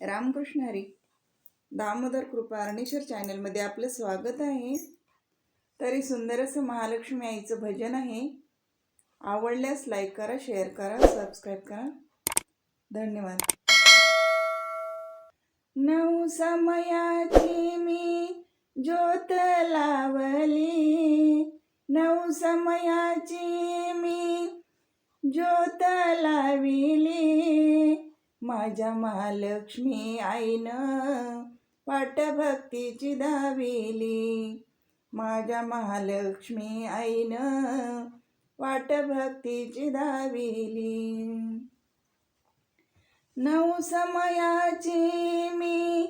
रामकृष्ण हरी दामोदर कृपा अरणेश्वर चॅनलमध्ये आपलं स्वागत आहे. तरी सुंदर असं महालक्ष्मी आईचं भजन आहे. आवडल्यास लाईक करा शेअर करा सबस्क्राईब करा. धन्यवाद. नऊ समयाची मी ज्योत लावली. नऊ समयाची मी ज्योत लाविली. माझ्या महालक्ष्मी आईनं पाठभक्तीची धाविली. माझ्या महालक्ष्मी आईनं वाटभक्तीची धाविली. नऊ समयाची मी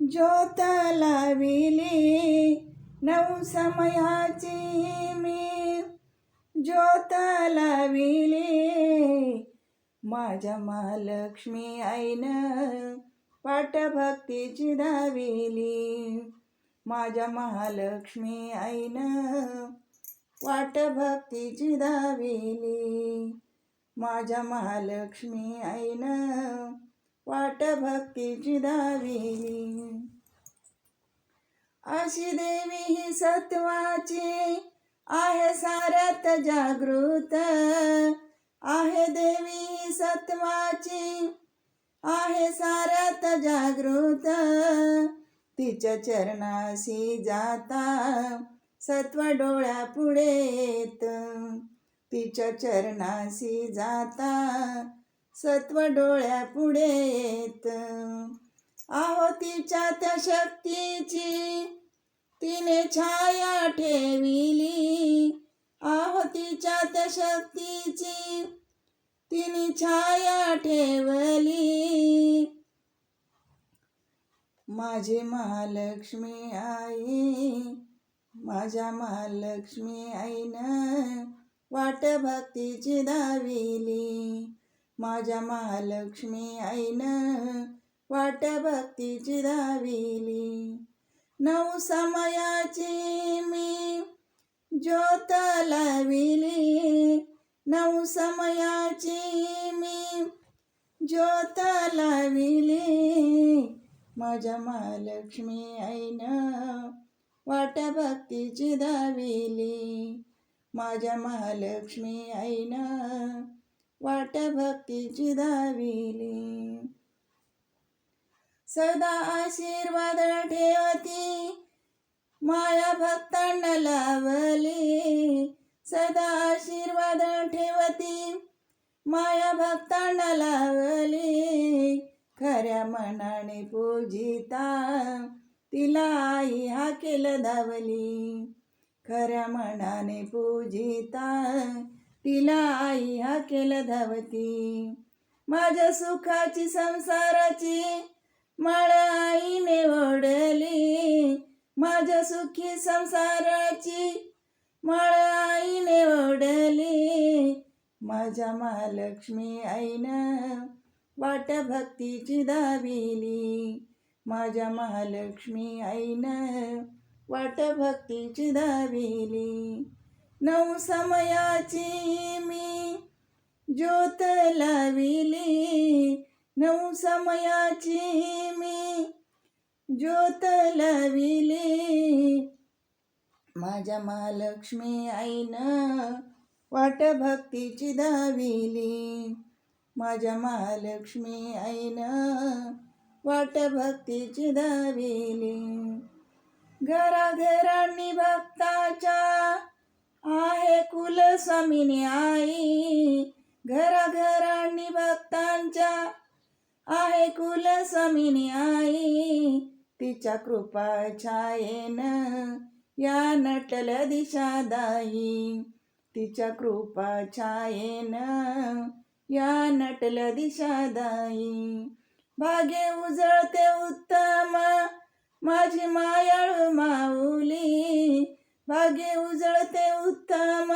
ज्योत लाविली. नऊ समयाची मी ज्योत लाविली. माझ्या महालक्ष्मी आईनं पाठभक्तीची दाविली माझ्या महालक्ष्मी आईनं वाटभक्तीची दाविली माझ्या महालक्ष्मी आईनं वाटभक्तीची धाविली. अशी देवी ही सत्वाची आहे सारत जागृत. आहे देवी सत्वाची आहे साऱ्यात जागृत. तिच्या चरणाशी जाता सत्व डोळ्या पुढे येत तिच्या चरणाशी जाता सत्व डोळ्या पुढे येत आहो तिच्या त्या शक्तीची तिने छाया ठेविली. तिच्या त्या शक्तीची तिने छाया ठेवली. माझी महालक्ष्मी आई माझ्या महालक्ष्मी आईनं वाट भक्तीची दाविली. माझ्या महालक्ष्मी आईनं वाट भक्तीची दाविली. नऊ समयाची मी ज्योत लाविली नऊ समयाची मी. ज्योत लाविली माझ्या महालक्ष्मी आईनं वाट भक्तीची दाविली. माझ्या महालक्ष्मी आईनं वाट भक्तीची दाविली. सदा आशीर्वाद ठेवती माया भक्तांना लावली. सदा आशीर्वाद ठेवती. माया भक्तांना लावली. खऱ्या मनाने पूजिता. तिला आई हा केलं धावली. खऱ्या मनाने पूजिता. तिला आई हा केलं धावती. माझ्या सुखाची संसाराची माळ आईने ओढली. माझ्या सुखी संसाराची मळ आईने ओढली. माझ्या महालक्ष्मी आईनं वाट भक्तीची दाविली माझ्या महालक्ष्मी आईनं वाट भक्तीची दाविली नऊ समयाची मी ज्योत लाविली. नऊ समयाची मी ज्योत लाविली माझ्या महालक्ष्मी आईनं वाट भक्तीची दाविली. माझ्या महालक्ष्मी आईनं वाट भक्तीची दाविली. घराघरांनी भक्ताच्या आहे कुलस्वामिनी आई. घराघरांनी भक्तांच्या आहे कुलस्वामिनी आई. तिच्या कृपा छायेन या नटल दिशादाई तिच्या कृपा छायेन या नटल दिशादाई भागे उजळते उत्तम माझी मायाळू माऊली. भागे उजळते उत्तम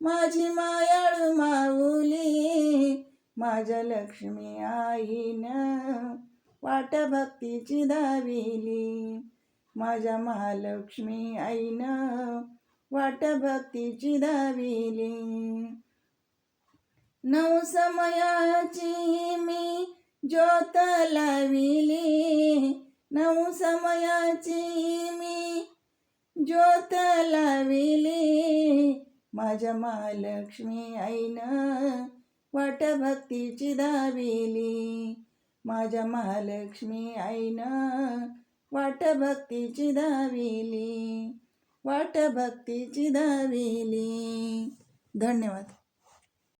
माझी मायाळू माऊली. माझ्या लक्ष्मी आईनं वाट भक्तीची दाविली माझ्या महालक्ष्मी आईनं वाट भक्तीची दाविली नऊ समयाची मी ज्योत लाविली. नऊ समयाची मी ज्योत लाविली. माझ्या महालक्ष्मी आईनं वाट भक्तीची दाविली माझ्या महालक्ष्मी आईनं वाट भक्तीची दाविली वाट भक्तीची दाविली धन्यवाद.